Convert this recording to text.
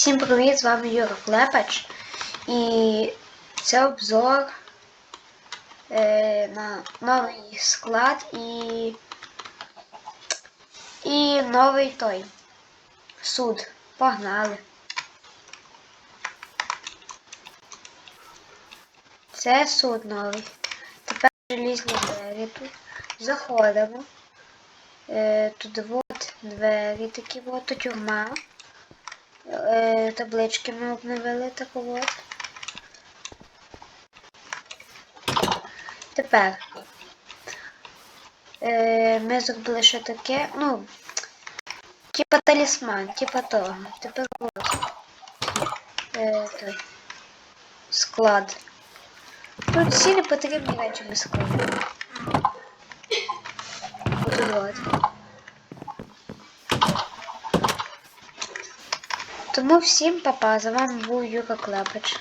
Всім привіт, з вами Юра Клепач. І це обзор е, на новий склад і, і новий той суд. Погнали. Це суд новий. Тепер желізні двері тут. Заходимо. Е, тут от двері такі от, тут тюрма. Е, таблички ми обновили таку от. Тепер е, ми зробили ще таке, ну, типа талісман, типа того. Тепер от. Е. Склад. Тут не потрібні речі ми складемо. От Тому всім папа, з вами був Юра Клепач.